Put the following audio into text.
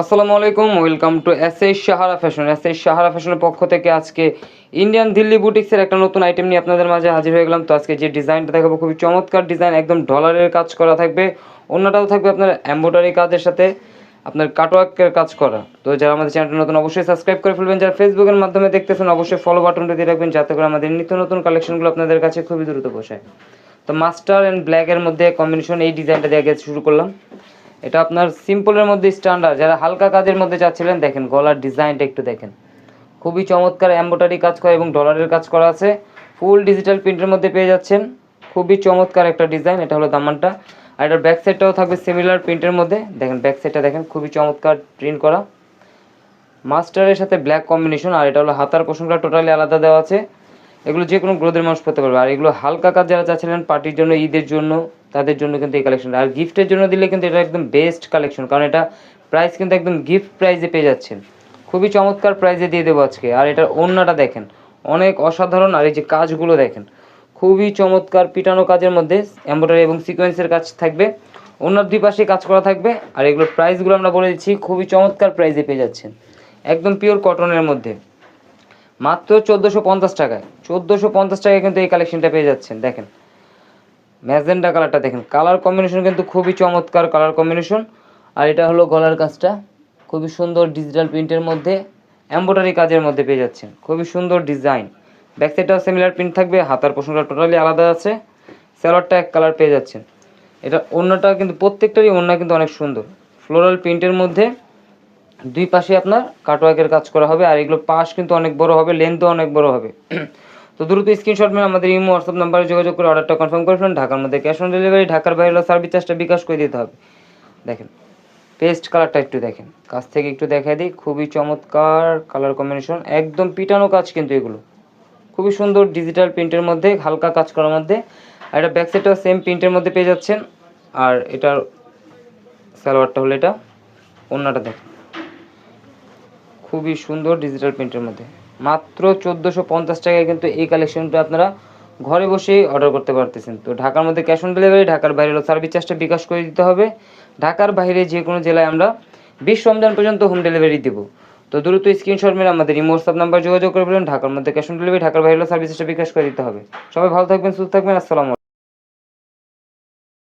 আসসালামু আলাইকুম, welcome to S S Sahara fashion. S S Sahara ফ্যাশনের পক্ষ থেকে আজকে ইন্ডিয়ান দিল্লি বুটিক্সের একটা নতুন আইটেম নিয়ে আপনাদের মাঝে হাজির হয়ে গেলাম। তো আজকে যে ডিজাইনটা দেখাবো, খুবই চমৎকার ডিজাইন একদম ডলারের কাজ করা থাকবে। অন্যটাও থাকবে আপনার এম্ব্রয়ডারি কাজের সাথে, আপনার কাটওয়ার্কের কাজ করা। তো যারা আমাদের চ্যানেলটা নতুন, অবশ্যই সাবস্ক্রাইব করে ফেলবেন। যারা ফেসবুকের মাধ্যমে দেখতেছেন, অবশ্যই ফলো বাটনটা দিয়ে রাখবেন, যাতে করে আমাদের নিত্য নতুন কালেকশনগুলো আপনাদের কাছে খুবই দ্রুত পৌঁছায়। তো মাস্টার অ্যান্ড ব্ল্যাকের মধ্যে কম্বিনেশন এই ডিজাইনটা দিয়ে আগে শুরু করলাম। এটা আপনার সিম্পলের মধ্যে স্ট্যান্ডার্ড যারা হালকা কাজের মধ্যে চাচ্ছিলেন, দেখেন, গলার ডিজাইনটা একটু দেখেন। খুবই চমৎকার এম্ব্রয়ডারি কাজ করা এবং ডলারের কাজ করা আছে। ফুল ডিজিটাল প্রিন্টের মধ্যে পেয়ে যাচ্ছেন। খুবই চমৎকার একটা ডিজাইন এটা হলো দামানটা। আর এটার ব্যাক সাইডটাও থাকবে সিমিলার প্রিন্টের মধ্যে। দেখেন ব্যাক সাইডটা দেখেন, খুবই চমৎকার প্রিন্ট করা। মাস্টারের সাথে ব্ল্যাক কম্বিনেশন আর এটা হলো হাতার পোষণটা টোটালি আলাদা দেওয়া আছে। এগুলো যে কোনো গ্রোদের মানুষ পড়তে পারবে। আর এগুলো হালকা কাজ যারা চাচ্ছিলেন পার্টির জন্য, ঈদের জন্য তাদের জন্য কিন্তু এই কালেকশনটা আর গিফটের জন্য দিলে কিন্তু এটা একদম বেস্ট কালেকশন কারণ এটা প্রাইস কিন্তু একদম গিফট প্রাইজে পেয়ে যাচ্ছেন। খুবই চমৎকার প্রাইজে দিয়ে দেবো আজকে। আর এটার ওড়নাটা দেখেন, অনেক অসাধারণ। আর এই যে কাজগুলো দেখেন, খুবই চমৎকার পিটানো কাজের মধ্যে এমব্রয়ডারি এবং সিকোয়েন্সের কাজ থাকবে। ওনার দুই পাশে কাজ করা থাকবে। আর এগুলোর প্রাইসগুলো আমরা বলে দিচ্ছি, খুবই চমৎকার প্রাইজে পেয়ে যাচ্ছেন। একদম পিওর কটনের মধ্যে। মাত্র চোদ্দোশো পঞ্চাশ টাকায়, চোদ্দোশো পঞ্চাশ টাকায় কিন্তু এই কালেকশনটা পেয়ে যাচ্ছেন। দেখেন ম্যাজেন্ডা কালারটা দেখেন। কালার কম্বিনেশন কিন্তু খুবই চমৎকার কালার কম্বিনেশন। আর এটা হলো গলার কাজটা। খুবই সুন্দর ডিজিটাল প্রিন্টের মধ্যে, এম্ব্রয়ডারি কাজের মধ্যে পেয়ে যাচ্ছেন। খুবই সুন্দর ডিজাইন। ব্যাক সাইডটাও সিমিলার প্রিন্ট থাকবে, হাতার পোষণটা টোটালি আলাদা আছে। স্যালোয়ারটা এক কালার পেয়ে যাচ্ছেন। এটা অন্যটা কিন্তু প্রত্যেকটারই অন্য কিন্তু অনেক সুন্দর। ফ্লোরাল প্রিন্টের মধ্যে দুই পাশে আপনার কাটওয়ার্কের কাজ করা হবে, আর এগুলো পাশ কিন্তু অনেক বড় হবে লেন্থও অনেক বড় হবে। তো দ্রুত স্ক্রিনশট মেরে আমাদের ইমো হোয়াটসঅ্যাপ নাম্বারে যোগাযোগ করে অর্ডারটা কনফার্ম করে ফেলুন। ঢাকার মধ্যে ক্যাশ অন ডেলিভারি ঢাকার বাইরে সার্ভিস চার্জটা বিকাশ করে দিতে হবে। দেখেন পেস্ট কালারটা একটু দেখেন। কাছ থেকে একটু দেখাই দিই, খুবই চমৎকার কালার কম্বিনেশন একদম পিটানো কাজ কিন্তু এগুলো। খুবই সুন্দর ডিজিটাল প্রিন্টের মধ্যে, হালকা কাজ করার মধ্যে। আর এটা ব্যাক সাইডটাও সেম প্রিন্টের মধ্যে পেয়ে যাচ্ছেন। আর এটার সালোয়ারটা হলো এটা অন্যটা দেখেন। খুবই সুন্দর ডিজিটাল প্রিন্টের মধ্যে। মাত্র চোদ্দোশো পঞ্চাশ টাকায় কিন্তু এই কালেকশনটা আপনারা ঘরে বসেই অর্ডার করতে পারতেছেন। তো ঢাকার মধ্যে ক্যাশ অন ডেলিভারি ঢাকার বাইরে সার্ভিস চার্জটা বিকাশ করে দিতে হবে। ঢাকার বাইরে যে কোনো জেলায় আমরা বিশ রমজান পর্যন্ত হোম ডেলিভারি দেবো। তো দ্রুত স্ক্রিনশট মেরে আমাদের ইমো হোয়াটসঅ্যাপ নাম্বার যোগাযোগ করে বলুন ঢাকার মধ্যে ক্যাশ অন ডেলিভারি ঢাকার বাইরে হলো সার্ভিস চার্জটা বিকাশ করে দিতে হবে। সবাই ভালো থাকবেন, সুস্থ থাকবেন। আসসালামু